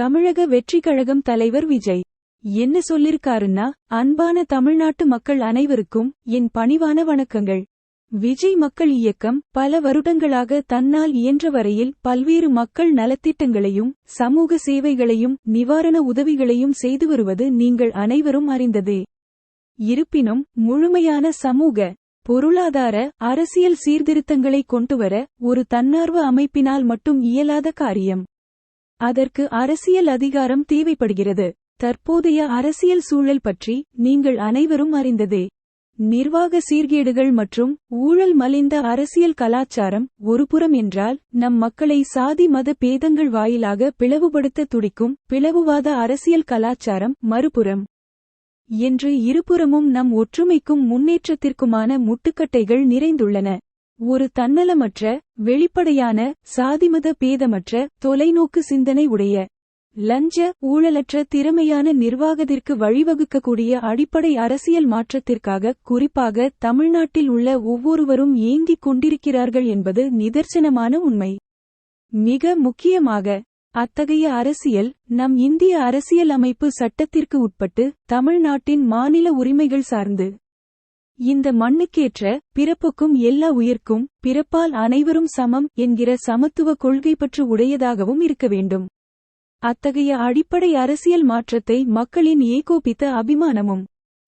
தமிழக வெற்றிக் கழகம் தலைவர் விஜய். என்ன சொல்லிருக்காருன்னா அன்பான தமிழ்நாட்டு மக்கள் அனைவருக்கும் என் பணிவான வணக்கங்கள். விஜய் மக்கள் இயக்கம் பல வருடங்களாக தன்னால் இயன்ற வரையில் பல்வேறு மக்கள் நலத்திட்டங்களையும் சமூக சேவைகளையும் நிவாரண உதவிகளையும் செய்து வருவது நீங்கள் அனைவரும் அறிந்ததே. இருப்பினும் முழுமையான சமூக பொருளாதார அரசியல் சீர்திருத்தங்களை கொண்டுவர ஒரு தன்னார்வ அமைப்பினால் மட்டும் இயலாத காரியம். அதற்கு அரசியல் அதிகாரம் தேவைப்படுகிறது. தற்போதைய அரசியல் சூழல் பற்றி நீங்கள் அனைவரும் அறிந்ததே. நிர்வாக சீர்கேடுகள் மற்றும் ஊழல் மலிந்த அரசியல் கலாச்சாரம் ஒருபுறம் என்றால் நம் மக்களை சாதி மத பேதங்கள் வாயிலாக பிளவுபடுத்த துடிக்கும் பிளவுவாத அரசியல் கலாச்சாரம் மறுபுறம். என்று இருபுறமும் நம் ஒற்றுமைக்கும் முன்னேற்றத்திற்குமான முட்டுக்கட்டைகள் நிறைந்துள்ளன. ஒரு தன்னலமற்ற வெளிப்படையான சாதிமத பேதமற்ற தொலைநோக்கு சிந்தனை உடைய லஞ்ச ஊழலற்ற திறமையான நிர்வாகத்திற்கு வழிவகுக்கக்கூடிய அடிப்படை அரசியல் மாற்றத்திற்காக குறிப்பாக தமிழ்நாட்டில் உள்ள ஒவ்வொருவரும் ஏங்கிக் கொண்டிருக்கிறார்கள் என்பது நிதர்சனமான உண்மை. மிக முக்கியமாக அத்தகைய அரசியல் நம் இந்திய அரசியல் அமைப்பு சட்டத்திற்கு உட்பட்டு தமிழ்நாட்டின் மாநில உரிமைகள் சார்ந்து இந்த மண்ணுக்கேற்ற பிறப்புக்கும் எல்லா உயிர்க்கும் பிறப்பால் அனைவரும் சமம் என்கிற சமத்துவ கொள்கை பற்று உடையதாகவும் இருக்க வேண்டும். அத்தகைய அடிப்படை அரசியல் மாற்றத்தை மக்களின் ஏகோபித்த அபிமானமும்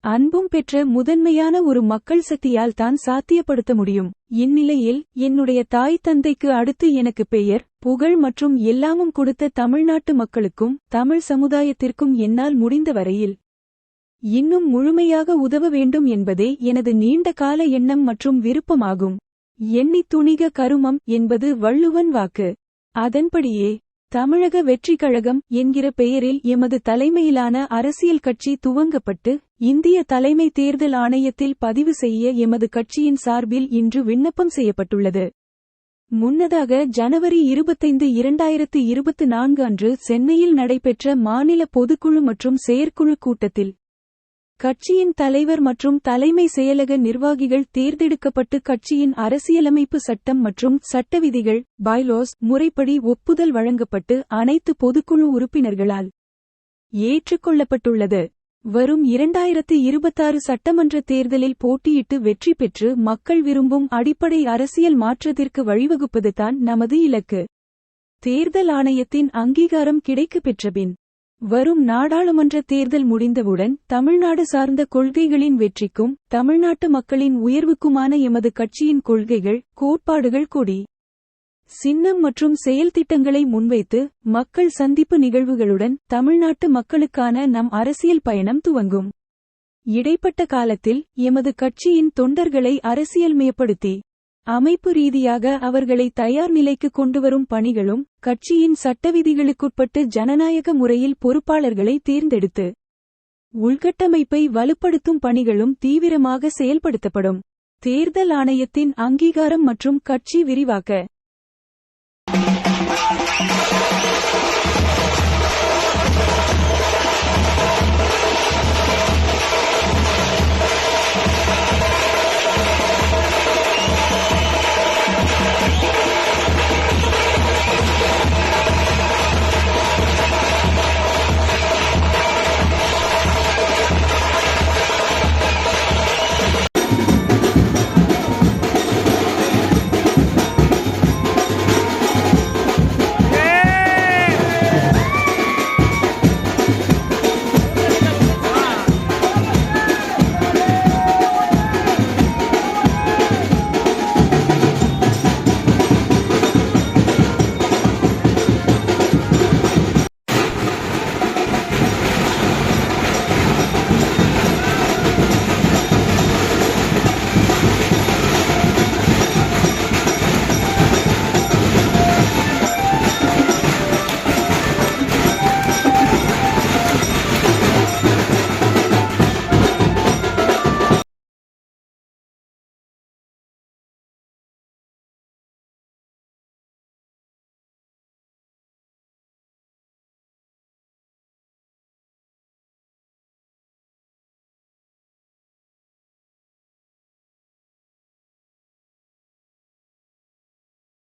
அன்பும் பெற்ற முதன்மையான ஒரு மக்கள் சக்தியால் தான் சாத்தியப்படுத்த முடியும். இந்நிலையில் என்னுடைய தாய் தந்தைக்கு அடுத்து எனக்கு பெயர் புகழ் மற்றும் எல்லாமும் கொடுத்த தமிழ்நாட்டு மக்களுக்கும் தமிழ் சமுதாயத்திற்கும் என்னால் முடிந்த வரையில் இன்னும் முழுமையாக உதவ வேண்டும் என்பதே எனது நீண்ட கால எண்ணம் மற்றும் விருப்பமாகும். எண்ணித் துணிக கருமம் என்பது வள்ளுவன் வாக்கு. அதன்படியே தமிழக வெற்றிக் கழகம் என்கிற பெயரில் எமது தலைமையிலான அரசியல் கட்சி துவங்கப்பட்டு இந்திய தலைமை தேர்தல் ஆணையத்தில் பதிவு செய்ய எமது கட்சியின் சார்பில் இன்று விண்ணப்பம் செய்யப்பட்டுள்ளது. முன்னதாக ஜனவரி இருபத்தைந்து இரண்டாயிரத்து இருபத்து நான்கு அன்று சென்னையில் நடைபெற்ற மாநில பொதுக்குழு மற்றும் செயற்குழு கூட்டத்தில் கட்சியின் தலைவர் மற்றும் தலைமை செயலக நிர்வாகிகள் தேர்ந்தெடுக்கப்பட்டு கட்சியின் அரசியலமைப்பு சட்டம் மற்றும் சட்ட விதிகள் பைலோஸ் முறைப்படி ஒப்புதல் வழங்கப்பட்டு அனைத்து பொதுக்குழு உறுப்பினர்களால் ஏற்றுக்கொள்ளப்பட்டுள்ளது. வரும் இரண்டாயிரத்து இருபத்தாறு சட்டமன்ற தேர்தலில் போட்டியிட்டு வெற்றி பெற்று மக்கள் விரும்பும் அடிப்படை அரசியல் மாற்றத்திற்கு வழிவகுப்பதுதான் நமது இலக்கு. தேர்தல் ஆணையத்தின் அங்கீகாரம் கிடைக்கப் பெற்றபின் வரும் நாடாளுமன்ற தேர்தல் முடிந்தவுடன் தமிழ்நாடு சார்ந்த கொள்கைகளின் வெற்றிக்கும் தமிழ்நாட்டு மக்களின் உயர்வுக்குமான எமது கட்சியின் கொள்கைகள் கோட்பாடுகள் கொடி. சின்னம் மற்றும் செயல் திட்டங்களை முன்வைத்து மக்கள் சந்திப்பு நிகழ்வுகளுடன் தமிழ்நாட்டு மக்களுக்கான நம் அரசியல் பயணம் துவங்கும். இடைப்பட்ட காலத்தில் எமது கட்சியின் தொண்டர்களை அரசியல்மயப்படுத்தி அமைப்பு ரீதியாக அவர்களை தயார் நிலைக்கு கொண்டுவரும் பணிகளும் கட்சியின் சட்ட விதிகளுக்குட்பட்டு ஜனநாயக முறையில் பொறுப்பாளர்களை தேர்ந்தெடுத்து உள்கட்டமைப்பை வலுப்படுத்தும் பணிகளும் தீவிரமாக செயல்படுத்தப்படும். தேர்தல் ஆணையத்தின் அங்கீகாரம் மற்றும் கட்சி விரிவாக்க.